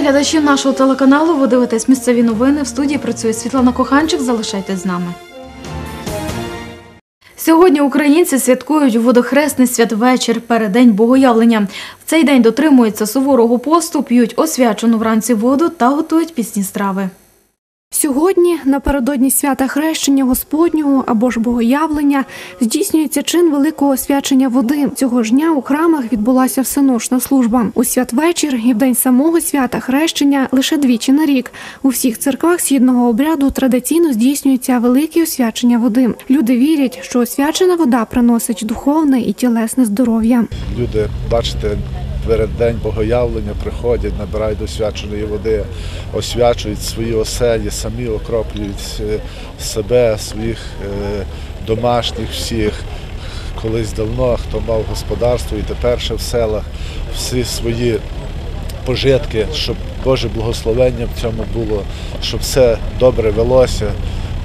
Глядачів нашого телеканалу. Ви дивитесь місцеві новини. В студії працює Світлана Коханчик. Залишайтесь з нами. Сьогодні українці святкують водохресний святвечір переддень богоявлення. В цей день дотримуються суворого посту, п'ють освячену вранці воду та готують пісні страви. Сьогодні, напередодні свята хрещення Господнього або ж богоявлення, здійснюється чин великого освячення води. Цього ж дня у храмах відбулася всеношна служба. У святвечір і в день самого свята хрещення лише двічі на рік. У всіх церквах східного обряду традиційно здійснюється велике освячення води. Люди вірять, що освячена вода приносить духовне і тілесне здоров'я. Люди, бачите, перед день богоявлення приходять, набирають освяченої води, освячують свої оселі, самі окроплюють е, себе, своїх е, домашніх всіх. Колись давно, хто мав господарство і тепер ще в селах, всі свої пожитки, щоб Боже благословення в цьому було, щоб все добре велося.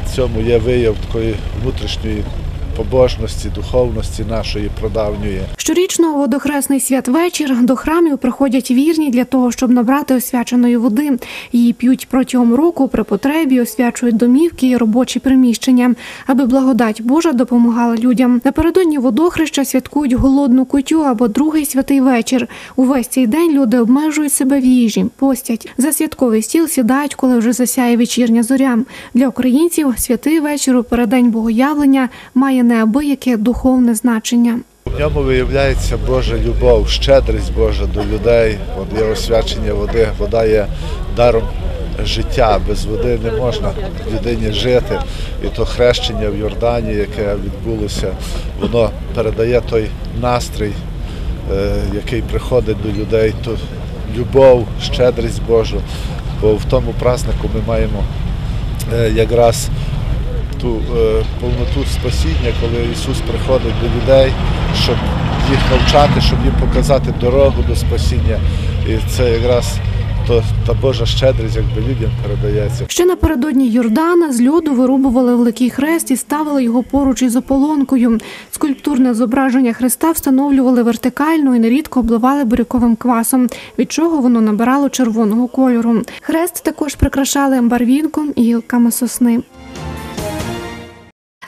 В цьому є вияв такої внутрішньої побожності, духовності нашої продавньої. Щорічно у водохресний святвечір до храмів приходять вірні для того, щоб набрати освяченої води. Її п'ють протягом року при потребі, освячують домівки і робочі приміщення, аби благодать Божа допомагала людям. Напередодні водохреща святкують голодну кутю або другий святий вечір. Увесь цей день люди обмежують себе в їжі, постять. За святковий стіл сідають, коли вже засяє вечірня зоря. Для українців святий вечір у переддень богоявлення має неабияке духовне значення. В ньому виявляється Божа любов, щедрість Божа до людей. От є освячення води, вода є даром життя. Без води не можна людині жити. І то хрещення в Йордані, яке відбулося, воно передає той настрій, е, який приходить до людей, ту любов, щедрість Божу. Бо в тому празднику ми маємо е, якраз ту е, повноту спасіння, коли Ісус приходить до людей, щоб їх навчати, щоб їм показати дорогу до спасіння. І це якраз то, та Божа щедрість, якби людям передається. Ще напередодні Йордана з льоду вирубували великий хрест і ставили його поруч із ополонкою. Скульптурне зображення хреста встановлювали вертикально і нерідко обливали буряковим квасом, від чого воно набирало червоного кольору. Хрест також прикрашали барвінком і гілками сосни.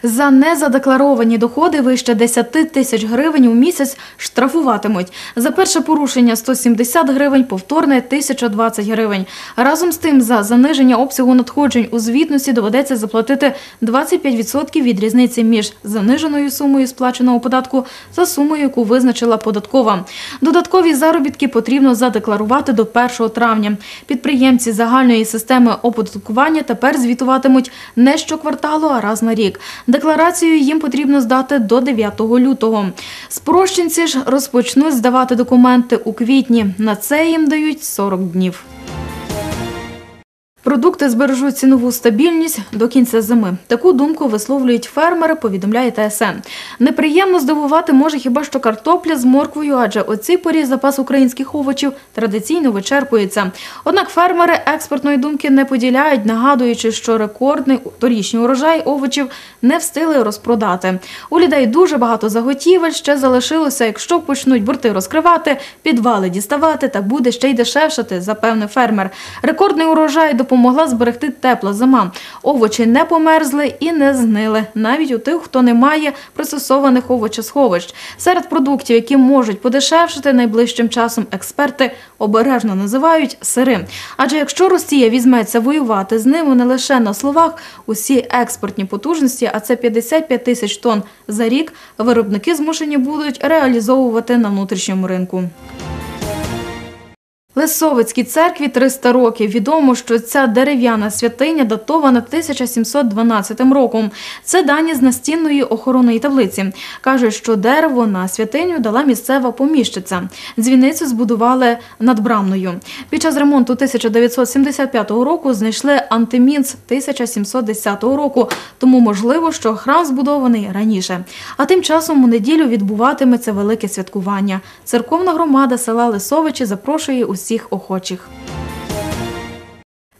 За незадекларовані доходи вище 10 тисяч гривень у місяць штрафуватимуть. За перше порушення 170 гривень, повторне 1020 гривень. Разом з тим, за заниження обсягу надходжень у звітності доведеться заплатити 25% від різниці між заниженою сумою сплаченого податку та сумою, яку визначила податкова. Додаткові заробітки потрібно задекларувати до 1 травня. Підприємці загальної системи оподаткування тепер звітуватимуть не щокварталу, а раз на рік. Декларацію їм потрібно здати до 9 лютого. Спрощенці ж розпочнуть здавати документи у квітні. На це їм дають 40 днів. Продукти збережуть цінову стабільність до кінця зими. Таку думку висловлюють фермери, повідомляє ТСН. Неприємно здивувати може хіба що картопля з морквою, адже у цій порі запас українських овочів традиційно вичерпується. Однак фермери експертної думки не поділяють, нагадуючи, що рекордний торічній урожай овочів не встигли розпродати. У людей дуже багато заготівель ще залишилося. Якщо почнуть борти розкривати, підвали діставати, так буде ще й дешевшати, запевнив фермер. Рекордний урожай допомогла зберегти тепла зима. Овочі не померзли і не згнили, навіть у тих, хто не має пристосованих овочесховищ. Серед продуктів, які можуть подешевшити найближчим часом, експерти обережно називають сири. Адже якщо Росія візьметься воювати з ними не лише на словах, усі експортні потужності, а це 55 тисяч тонн за рік, виробники змушені будуть реалізовувати на внутрішньому ринку. Лисовицькій церкві 300 років. Відомо, що ця дерев'яна святиня датована 1712 роком. Це дані з настінної охоронної таблиці. Кажуть, що дерево на святиню дала місцева поміщиця. Дзвіницю збудували над брамною. Під час ремонту 1975 року знайшли антимінц 1710 року, тому можливо, що храм збудований раніше. А тим часом у неділю відбуватиметься велике святкування. Церковна громада села Лисовичі запрошує усіх охочих.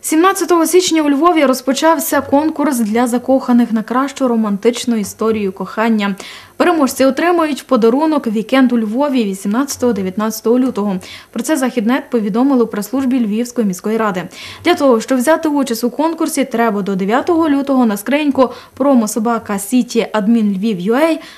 17 січня у Львові розпочався конкурс для закоханих на кращу романтичну історію кохання. Переможці отримають в подарунок вікенд у Львові 18-19 лютого. Про це Західнет повідомили у прес-службі Львівської міської ради. Для того, щоб взяти участь у конкурсі, треба до 9 лютого на скриньку промособака Сіті Адмін Львів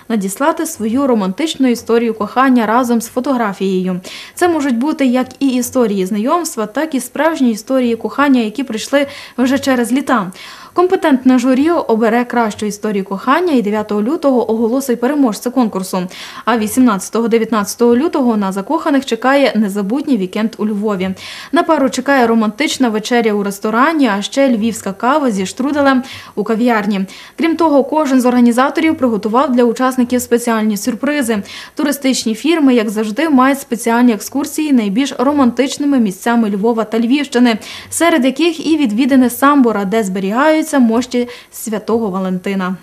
надіслати свою романтичну історію кохання разом з фотографією. Це можуть бути як і історії знайомства, так і справжні історії кохання, які прийшли вже через літа. Компетентне журі обере кращу історію кохання і 9 лютого оголосить переможця конкурсу. А 18-19 лютого на закоханих чекає незабутній вікенд у Львові. На пару чекає романтична вечеря у ресторані, а ще львівська кава зі штруделем у кав'ярні. Крім того, кожен з організаторів приготував для учасників спеціальні сюрпризи. Туристичні фірми, як завжди, мають спеціальні екскурсії найбільш романтичними місцями Львова та Львівщини, серед яких і відвідини Самбора, де зберігаються мощі святого Валентина.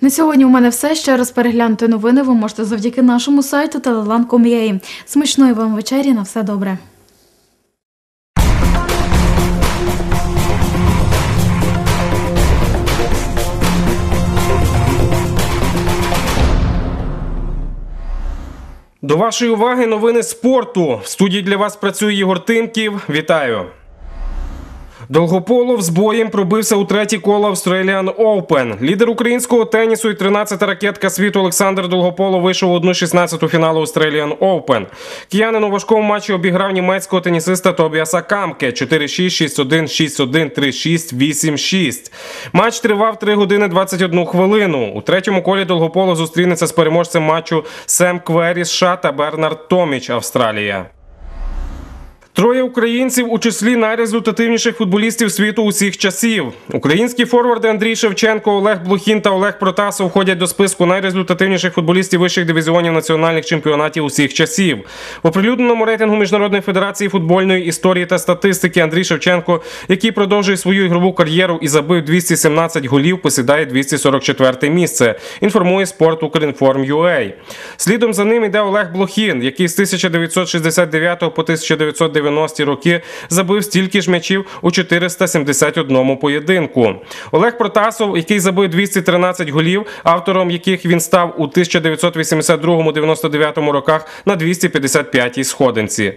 На сьогодні у мене все. Ще раз переглянути новини ви можете завдяки нашому сайту telelan.com.ua. Смачної вам вечері. На все добре. До вашої уваги новини спорту. В студії для вас працює Ігор Тимків. Вітаю. Долгополов з боєм пробився у треті коло Australian Open. Лідер українського тенісу і 13-та ракетка світу Олександр Долгополов вийшов у 1-16 фіналу Australian Open. Киянин у важкому матчі обіграв німецького тенісиста Тобіаса Камке 4-6, 6-1, 6-1, 3-6, 8-6. Матч тривав 3 години 21 хвилину. У третьому колі Долгополов зустрінеться з переможцем матчу Сем Квері США та Бернард Томіч Австралія. Троє українців у числі найрезультативніших футболістів світу усіх часів. Українські форварди Андрій Шевченко, Олег Блохін та Олег Протасов входять до списку найрезультативніших футболістів вищих дивізіонів національних чемпіонатів усіх часів. В оприлюдненому рейтингу Міжнародної федерації футбольної історії та статистики Андрій Шевченко, який продовжує свою ігрову кар'єру і забив 217 голів, посідає 244 місце. Інформує спорт Укрінформ.ua. Слідом за ним іде Олег Блохін, який з 1969 по 1990 90-ті роки забив стільки ж м'ячів у 471 поєдинку. Олег Протасов, який забив 213 голів, автором яких він став у 1982-99 роках на 255-й сходинці.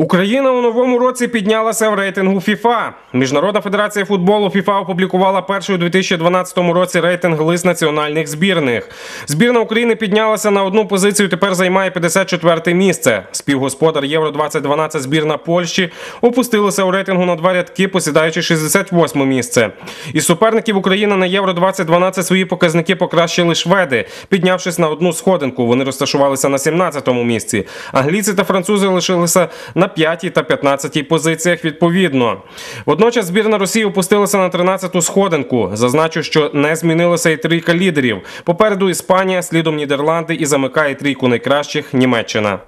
Україна у новому році піднялася в рейтингу FIFA. Міжнародна федерація футболу FIFA опублікувала перший у 2012 році рейтинг лист національних збірних. Збірна України піднялася на одну позицію. Тепер займає 54 місце. Співгосподар Євро 2012 збірна Польщі опустилася у рейтингу на два рядки, посідаючи 68 місце. Із суперників Україна на Євро 2012 свої показники покращили шведи, піднявшись на одну сходинку. Вони розташувалися на 17-му місці. Англійці та французи лишилися на 5 та 15 позиціях відповідно. Водночас збірна Росії опустилася на 13-ту сходинку. Зазначу, що не змінилася і трійка лідерів. Попереду Іспанія, слідом Нідерланди і замикає трійку найкращих Німеччина.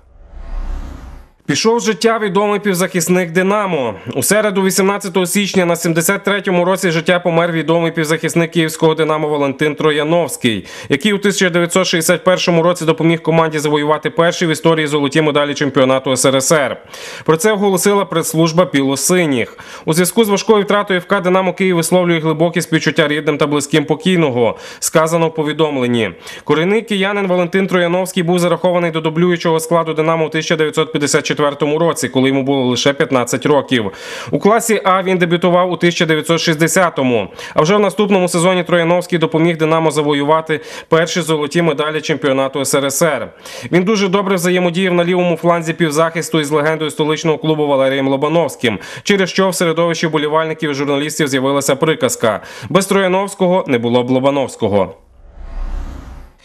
Пішов життя відомий півзахисник Динамо. У середу, 18 січня, на 73-му році життя помер відомий півзахисник київського Динамо Валентин Трояновський, який у 1961 році допоміг команді завоювати перші в історії золоті медалі чемпіонату СРСР. Про це оголосила прес-служба Білосиніх. У зв'язку з важкою втратою ФК Динамо Київ висловлює глибокі співчуття рідним та близьким покійного. Сказано в повідомленні. Корінний киянин Валентин Трояновський був зарахований до дублюючого складу Динамо у 1954 році, коли йому було лише 15 років. У класі А він дебютував у 1960-му. А вже в наступному сезоні Трояновський допоміг Динамо завоювати перші золоті медалі чемпіонату СРСР. Він дуже добре взаємодіяв на лівому фланзі півзахисту із легендою столичного клубу Валерієм Лобановським, через що в середовищі болівальників і журналістів з'явилася приказка: без Трояновського не було б Лобановського.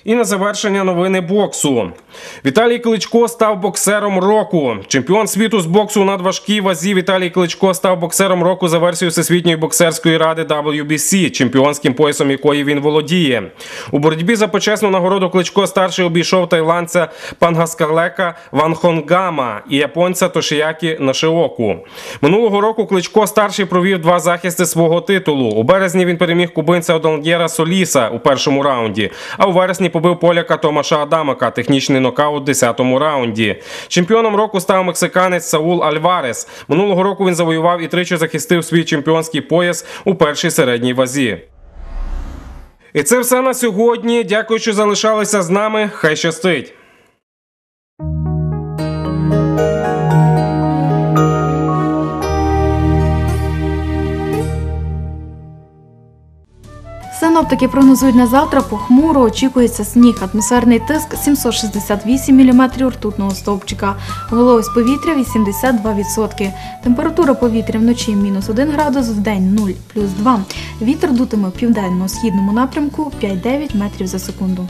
І на завершення новини боксу. Віталій Кличко став боксером року. Чемпіон світу з боксу у надважкій вазі Віталій Кличко став боксером року за версією Всесвітньої боксерської ради WBC, чемпіонським поясом якої він володіє. У боротьбі за почесну нагороду Кличко старший обійшов тайландця Пангаскалека Ванхонгама і японця Тошіякі Нашиоку. Минулого року Кличко старший провів два захисти свого титулу. У березні він переміг кубинця Одонгєра Соліса у першому раунді, а у вересні побив поляка Томаша Адамака, технічний нокаут у 10-му раунді. Чемпіоном року став мексиканець Саул Альварес. Минулого року він завоював і тричі захистив свій чемпіонський пояс у першій середній вазі. І це все на сьогодні. Дякую, що залишалися з нами. Хай щастить. Синоптики прогнозують на завтра похмуро, очікується сніг, атмосферний тиск 768 мм ртутного стовпчика, вологість повітря 82%. Температура повітря вночі мінус 1 градус, в день 0, плюс 2. Вітер дутиме в південно-східному напрямку 5-9 метрів за секунду.